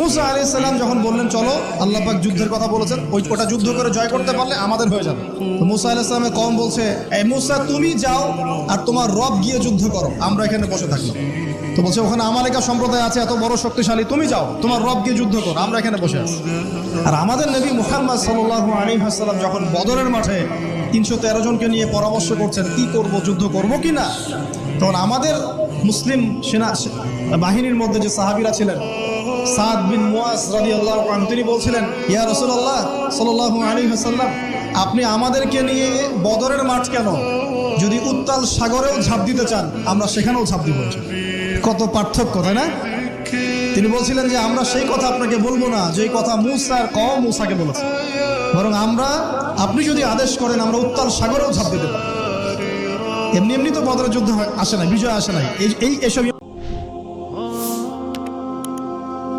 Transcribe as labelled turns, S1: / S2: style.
S1: মুসা আলি সাল্লাম যখন বললেন, চলো, আল্লাহ পাক যুদ্ধের কথা বলেছেন, ওই ওটা যুদ্ধ করে জয় করতে পারলে আমাদের হয়ে যাবে। তো মুসা আলি সাল্লামের কম বলছে, এই মুসা, তুমি যাও আর তোমার রব গিয়ে যুদ্ধ করো, আমরা এখানে বসে থাকলাম। তো বলছে, ওখানে আমালিকা সম্প্রদায় আছে, এত বড় শক্তিশালী, তুমি যাও, তোমার রব গিয়ে যুদ্ধ করো, আমরা এখানে বসে আছি। আর আমাদের নবী মুহাম্মদ সাল্লাহ আলী হাসাল্লাম যখন বদরের মাঠে তিনশো তেরো জনকে নিয়ে পরামর্শ করছেন, কি করব, যুদ্ধ করব কি না? তখন আমাদের মুসলিম সেনা, বাহিনীর মধ্যে যে সাহাবিরা ছিলেন সাদ বিন মুয়াজ রাদিয়াল্লাহু আনহু, তিনি বলছিলেন, ইয়া রাসূলুল্লাহ সাল্লাল্লাহু আলাইহি ওয়াসাল্লাম, আপনি আমাদেরকে নিয়ে বদরের মাঠ কেন? যদি উত্তাল সাগরেও ঝাঁপ দিতে চান, আমরা সেখানেও ঝাঁপ দিব কত পার্থক্য, তাই না? তিনি বলছিলেন যে, আমরা সেই কথা আপনাকে বলব না, যে কথা মুসার কম মুসাকে বলেছে। বরং আমরা, আপনি যদি আদেশ করেন, আমরা উত্তাল সাগরেও ঝাঁপ দিতে পারি। এমনি এমনি তো বদরের যুদ্ধ আসে নাই, বিজয় আসে নাই। এই এই, এসব